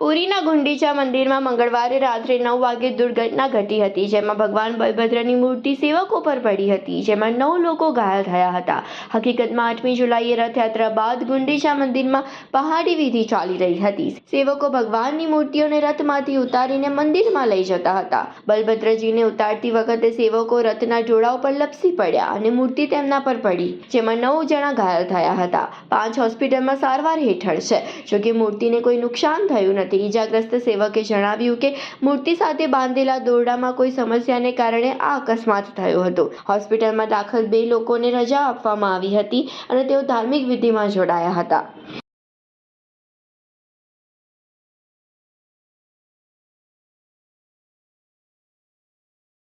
પુરીના ગુંડીચા મંદિરમાં મંગળવારે રાત્રે નવ વાગે દુર્ઘટના ઘટી હતી, જેમાં ભગવાન બલભદ્રની મૂર્તિ સેવકો પર પડી હતી, જેમાં નવ લોકો ઘાયલ થયા હતા. હકીકતમાં આઠમી જુલાઈએ રથયાત્રા બાદ ગુંડીચા મંદિરમાં પહાડી વિધિ ચાલી રહી હતી. સેવકો ભગવાનની મૂર્તિઓને રથમાંથી ઉતારીને મંદિરમાં લઈ જતા હતા. બલભદ્રજીને ઉતારતી વખતે સેવકો રથના જોડા ઉપર લપસી પડ્યા અને મૂર્તિ તેમના પર પડી, જેમાં નવ જણા ઘાયલ થયા હતા. પાંચ હોસ્પિટલમાં સારવાર હેઠળ છે. જોકે મૂર્તિને કોઈ નુકસાન થયું નથી. ઈજાગ્રસ્ત સેવકે જણાવ્યું કે, મૂર્તિ સાથે બાંધેલા દોરડામાં કોઈ સમસ્યાને કારણે આ અકસ્માત થયો હતો. હોસ્પિટલમાં દાખલ બે લોકોને રજા આપવામાં આવી હતી અને તેઓ ધાર્મિક વિધિમાં જોડાયા હતા.